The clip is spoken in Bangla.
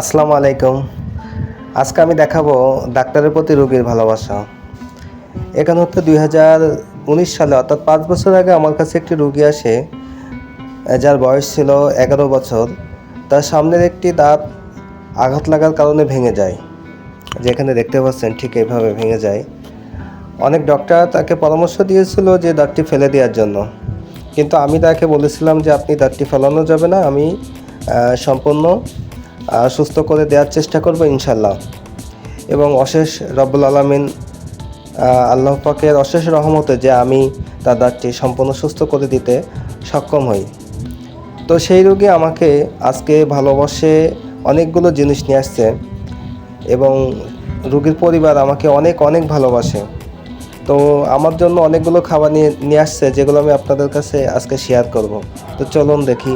আসসালামু আলাইকুম। আজকে আমি দেখাবো ডাক্তারের প্রতি রোগীর ভালোবাসা। এখানে হচ্ছে দুই হাজার উনিশ সালে, অর্থাৎ পাঁচ বছর আগে আমার কাছে একটি রোগী আসে, যার বয়স ছিল এগারো বছর। তার সামনের একটি দাঁত আঘাত লাগার কারণে ভেঙে যায়। যেখানে দেখতে পাচ্ছেন ঠিক এইভাবে ভেঙে যায়। অনেক ডক্টর তাকে পরামর্শ দিয়েছিল যে দাঁতটি ফেলে দেওয়ার জন্য। কিন্তু আমি তাকে বলেছিলাম যে, আপনি দাঁতটি ফেলানো যাবে না, আমি সম্পূর্ণ সুস্থ করে দেওয়ার চেষ্টা করব ইনশাল্লাহ এবং অশেষ রব্বুল আলমিন আল্লাহ পাকের অশেষ রহমতে যে আমি তার সম্পূর্ণ সুস্থ করে দিতে সক্ষম হই। তো সেই রোগী আমাকে আজকে ভালোবাসে অনেকগুলো জিনিস নিয়ে আসছে এবং রোগীর পরিবার আমাকে অনেক অনেক ভালোবাসে। তো আমার জন্য অনেকগুলো খাবার নিয়ে নিয়ে আসছে যেগুলো আমি আপনাদের কাছে আজকে শেয়ার করব। তো চলুন দেখি।